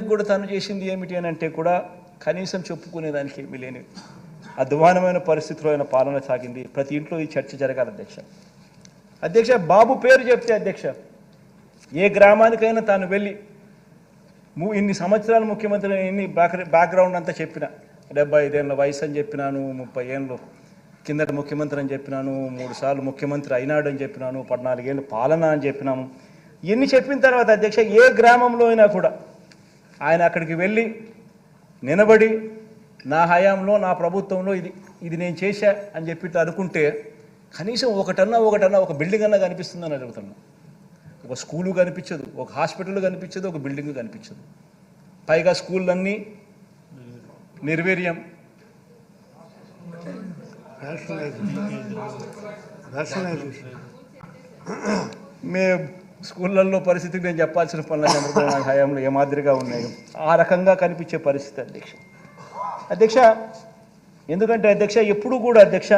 కూడా తను చేసింది ఏమిటి అని అంటే కూడా కనీసం చెప్పుకునేదానికి ఏమీ లేని అధ్వానమైన పరిస్థితిలో ఆయన పాలన సాగింది. ప్రతి ఇంట్లో ఈ చర్చ జరగాలి అధ్యక్ష. అధ్యక్ష బాబు పేరు చెప్తే అధ్యక్ష ఏ గ్రామానికైనా తాను వెళ్ళి ఇన్ని సంవత్సరాలు ముఖ్యమంత్రి ఎన్ని బ్యాక్గ్రౌండ్ అంతా చెప్పిన డెబ్బై ఐదేళ్ళ వయసు అని చెప్పినాను ముప్పై ఏళ్ళు కిందట ముఖ్యమంత్రి అని చెప్పినాను మూడు సార్లు ముఖ్యమంత్రి అయినాడు అని చెప్పినాను పద్నాలుగేళ్ళు పాలన అని చెప్పినాము. ఇన్ని చెప్పిన తర్వాత అధ్యక్ష ఏ గ్రామంలో అయినా కూడా ఆయన అక్కడికి వెళ్ళి నిలబడి నా హయాంలో నా ప్రభుత్వంలో ఇది ఇది నేను చేశా అని చెప్పి అనుకుంటే కనీసం ఒకటన్నా ఒకటన్నా ఒక బిల్డింగ్ అన్నా కనిపిస్తుందని అడుగుతున్నా. ఒక స్కూలు కనిపించదు ఒక హాస్పిటల్ కనిపించదు ఒక బిల్డింగ్ కనిపించదు. పైగా స్కూళ్ళన్నీ నిర్వీర్యం. మే స్కూళ్ళల్లో పరిస్థితికి నేను చెప్పాల్సిన పనులు చంద్రబాబు నాయుడు హయాంలో ఏ మాదిరిగా ఉన్నాయి ఆ రకంగా కనిపించే పరిస్థితి అధ్యక్ష. అధ్యక్ష ఎందుకంటే అధ్యక్ష ఎప్పుడు కూడా అధ్యక్ష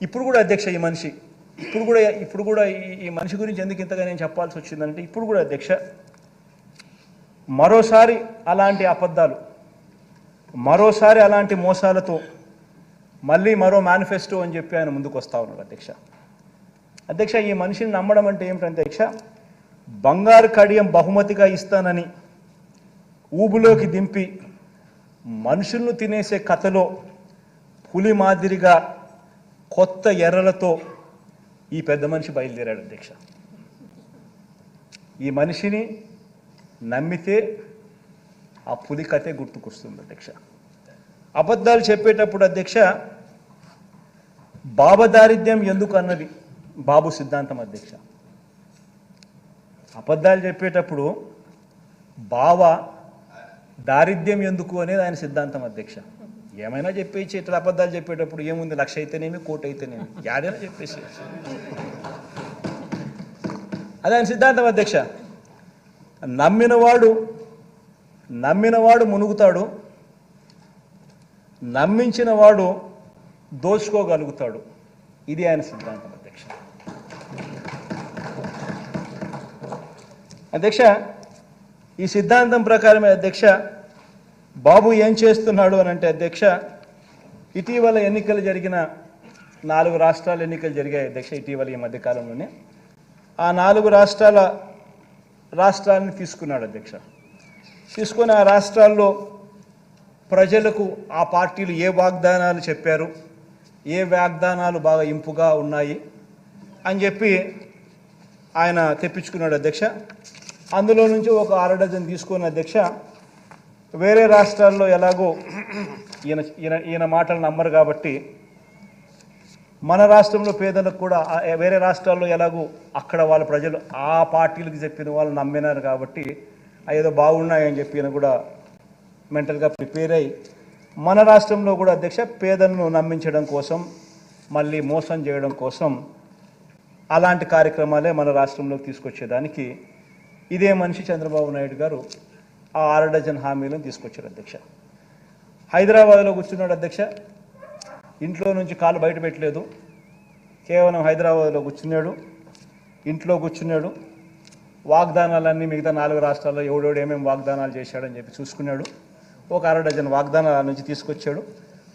ఇప్పుడు కూడా అధ్యక్ష ఈ మనిషి ఇప్పుడు కూడా ఇప్పుడు కూడా ఈ- ఈ మనిషి గురించి ఎందుకు ఇంతగా నేను చెప్పాల్సి వచ్చిందంటే ఇప్పుడు కూడా అధ్యక్ష మరోసారి అలాంటి అబద్ధాలు మరోసారి అలాంటి మోసాలతో మళ్ళీ మరో మేనిఫెస్టో అని చెప్పి ఆయన ముందుకు వస్తా ఉన్నాడు అధ్యక్ష. అధ్యక్ష ఈ మనిషిని నమ్మడం అంటే ఏమిటి అధ్యక్ష బంగారు కడియం బహుమతిగా ఇస్తానని ఊబులోకి దింపి మనుషులను తినేసే కథలో పులి మాదిరిగా కొత్త ఎర్రలతో ఈ పెద్ద మనిషి బయలుదేరాడు అధ్యక్ష. ఈ మనిషిని నమ్మితే ఆ పులి కథే గుర్తుకొస్తుంది అధ్యక్ష. అబద్ధాలు చెప్పేటప్పుడు అధ్యక్ష బాబదారిద్ర్యం ఎందుకు అన్నది బాబు సిద్ధాంతం అధ్యక్ష. అబద్ధాలు చెప్పేటప్పుడు బావ దారిద్ర్యం ఎందుకు అనేది ఆయన సిద్ధాంతం అధ్యక్ష. ఏమైనా చెప్పేసి ఇట్లా అబద్ధాలు చెప్పేటప్పుడు ఏముంది లక్ష అయితేనేమి కోటి అయితేనేమి యాడైనా చెప్పేసి అది ఆయన సిద్ధాంతం అధ్యక్ష. నమ్మినవాడు నమ్మినవాడు మునుగుతాడు నమ్మించిన వాడు దోచుకోగలుగుతాడు. ఇది ఆయన సిద్ధాంతం అధ్యక్ష. అధ్యక్ష ఈ సిద్ధాంతం ప్రకారమే అధ్యక్ష బాబు ఏం చేస్తున్నాడు అని అంటే అధ్యక్ష ఇటీవల ఎన్నికలు జరిగిన నాలుగు రాష్ట్రాల ఎన్నికలు జరిగాయి అధ్యక్ష ఇటీవల ఈ మధ్యకాలంలోనే ఆ నాలుగు రాష్ట్రాల రాష్ట్రాలను తీసుకున్నాడు అధ్యక్ష. తీసుకుని ఆ రాష్ట్రాల్లో ప్రజలకు ఆ పార్టీలు ఏ వాగ్దానాలు చెప్పారు ఏ వాగ్దానాలు బాగా ఇంపుగా ఉన్నాయి అని చెప్పి ఆయన తెప్పించుకున్నాడు అధ్యక్ష. అందులో నుంచి ఒక అర డజన్ తీసుకున్న అధ్యక్ష వేరే రాష్ట్రాల్లో ఎలాగో ఈయన ఈయన ఈయన మాటలు నమ్మరు కాబట్టి మన రాష్ట్రంలో పేదలకు కూడా వేరే రాష్ట్రాల్లో ఎలాగో అక్కడ వాళ్ళ ప్రజలు ఆ పార్టీలకు చెప్పిన వాళ్ళు నమ్మినారు కాబట్టి ఏదో బాగున్నాయని చెప్పి కూడా మెంటల్గా ప్రిపేర్ అయ్యి మన రాష్ట్రంలో కూడా అధ్యక్ష పేదలను నమ్మించడం కోసం మళ్ళీ మోసం చేయడం కోసం అలాంటి కార్యక్రమాలే మన రాష్ట్రంలోకి తీసుకొచ్చేదానికి ఇదే మనిషి చంద్రబాబు నాయుడు గారు ఆ ఆరు డజన్ హామీలను తీసుకొచ్చారు అధ్యక్ష. హైదరాబాద్లో కూర్చున్నాడు అధ్యక్ష. ఇంట్లో నుంచి కాలు బయట పెట్టలేదు. కేవలం హైదరాబాద్లో కూర్చున్నాడు. ఇంట్లో కూర్చున్నాడు. వాగ్దానాలన్నీ మిగతా నాలుగు రాష్ట్రాల్లో ఎవడెవడు ఏమేమి వాగ్దానాలు చేశాడని చెప్పి చూసుకున్నాడు. ఒక అర డజన్ వాగ్దానాల నుంచి తీసుకొచ్చాడు.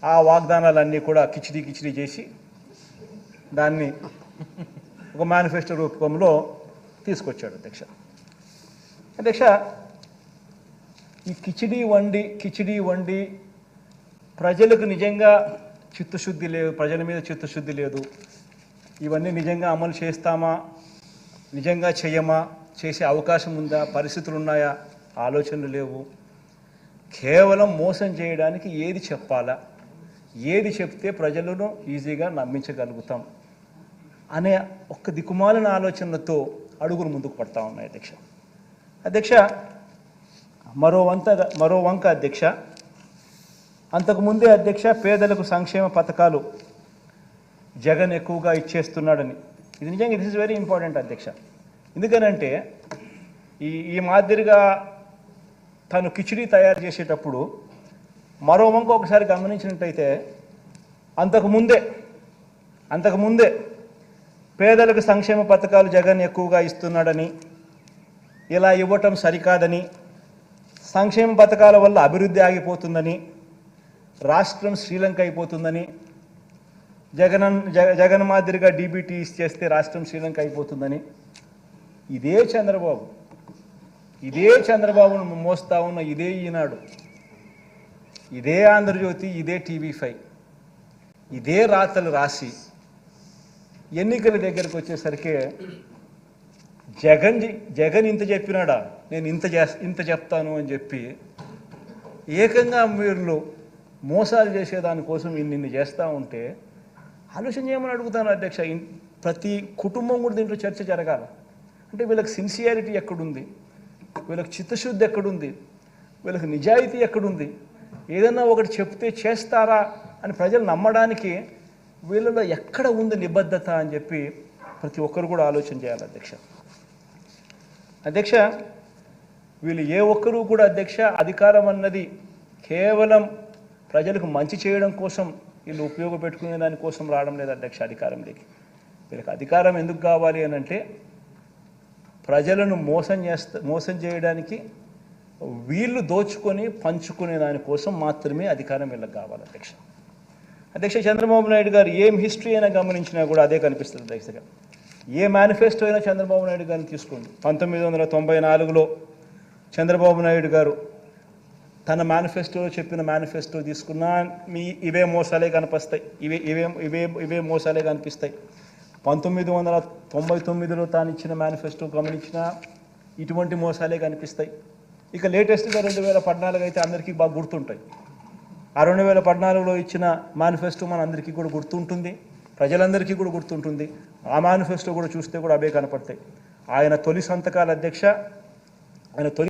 ఆ వాగ్దానాలన్నీ కూడా కిచిడి కిచిడి చేసి దాన్ని ఒక మేనిఫెస్టో రూపంలో తీసుకొచ్చాడు అధ్యక్ష. అధ్యక్ష ఈ కిచిడి వండి కిచిడి వండి ప్రజలకు నిజంగా చిత్తశుద్ధి లేదు ప్రజల మీద చిత్తశుద్ధి లేదు. ఇవన్నీ నిజంగా అమలు చేస్తామా? నిజంగా చేయమా? చేసే అవకాశం ఉందా? పరిస్థితులు ఉన్నాయా? ఆలోచనలు లేవు. కేవలం మోసం చేయడానికి ఏది చెప్పాలా? ఏది చెప్తే ప్రజలను ఈజీగా నమ్మించగలుగుతాం అనే ఒక్క దిక్కుమాలిన ఆలోచనలతో అడుగులు ముందుకు పడతా ఉన్నాయి అధ్యక్ష. అధ్యక్ష మరో వంత మరో వంక అధ్యక్ష. అంతకుముందే అధ్యక్ష పేదలకు సంక్షేమ పథకాలు జగన్ ఎక్కువగా ఇచ్చేస్తున్నాడని. ఇది నిజంగా దిస్ ఇస్ వెరీ ఇంపార్టెంట్ అధ్యక్ష. ఎందుకనంటే ఈ ఈ మాదిరిగా తను కిచిడి తయారు చేసేటప్పుడు మరో వంక ఒకసారి గమనించినట్టయితే అంతకుముందే అంతకుముందే పేదలకు సంక్షేమ పథకాలు జగన్ ఎక్కువగా ఇస్తున్నాడని ఇలా ఇవ్వటం సరికాదని సంక్షేమ పథకాల వల్ల అభివృద్ధి ఆగిపోతుందని రాష్ట్రం శ్రీలంక అయిపోతుందని జగన్ జగ జగన్ మాదిరిగా డీబీటీ చేస్తే రాష్ట్రం శ్రీలంక అయిపోతుందని. ఇదే చంద్రబాబు. ఇదే చంద్రబాబును మోస్తా ఉన్న ఇదే ఈనాడు. ఇదే ఆంధ్రజ్యోతి ఇదే టీవీ ఫైవ్. ఇదే రాతలు రాసి ఎన్నికల దగ్గరకు వచ్చేసరికి జగన్ జగన్ ఇంత చెప్పినాడా? నేను ఇంత చే ఇంత చెప్తాను అని చెప్పి ఏకంగా మీరు మోసాలు చేసేదానికోసం ఇన్ని ఇన్ని చేస్తూ ఉంటే ఆలోచన చేయమని అడుగుతాను అధ్యక్ష. ప్రతి కుటుంబం కూడా దీంట్లో చర్చ జరగాల. అంటే వీళ్ళకి సిన్సియారిటీ ఎక్కడుంది? వీళ్ళకి చిత్తశుద్ధి ఎక్కడుంది? వీళ్ళకి నిజాయితీ ఎక్కడుంది? ఏదన్నా ఒకటి చెప్తే చేస్తారా అని ప్రజలు నమ్మడానికి వీళ్ళలో ఎక్కడ ఉంది నిబద్ధత అని చెప్పి ప్రతి ఒక్కరు కూడా ఆలోచన చేయాలి అధ్యక్ష. అధ్యక్ష వీళ్ళు ఏ ఒక్కరూ కూడా అధ్యక్ష అధికారం అన్నది కేవలం ప్రజలకు మంచి చేయడం కోసం వీళ్ళు ఉపయోగపెట్టుకునే దానికోసం రావడం లేదు అధ్యక్ష అధికారంలోకి వీళ్ళకి అధికారం ఎందుకు కావాలి అని అంటే ప్రజలను మోసం చేస్తా మోసం చేయడానికి వీళ్ళు దోచుకొని పంచుకునే దానికోసం మాత్రమే అధికారం వీళ్ళకి కావాలి అధ్యక్ష. అధ్యక్ష చంద్రబాబు నాయుడు గారు ఏం హిస్టరీ అయినా గమనించినా కూడా అదే కనిపిస్తుంది అధ్యక్షగా ఏ మేనిఫెస్టో అయినా చంద్రబాబు నాయుడు గారిని తీసుకోండి. పంతొమ్మిది వందల తొంభై నాలుగులో చంద్రబాబు నాయుడు గారు తన మేనిఫెస్టోలో చెప్పిన మేనిఫెస్టో తీసుకున్నా మీ ఇవే మోసాలే కనిపిస్తాయి. ఇవే ఇవే ఇవే ఇవే మోసాలే కనిపిస్తాయి. పంతొమ్మిది వందల తొంభై తొమ్మిదిలో తాను ఇచ్చిన మేనిఫెస్టో గమనించినా ఇటువంటి మోసాలే కనిపిస్తాయి. ఇక లేటెస్ట్గా రెండు వేల పద్నాలుగు అయితే అందరికీ బాగా గుర్తుంటాయి. ఆ రెండు వేల పద్నాలుగులో ఇచ్చిన మేనిఫెస్టో మన అందరికీ కూడా గుర్తుంటుంది. ప్రజలందరికీ కూడా గుర్తుంటుంది. ఆ మేనిఫెస్టో కూడా చూస్తే కూడా అవే కనపడతాయి. ఆయన తొలి సంతకాల అధ్యక్ష ఆయన తొలి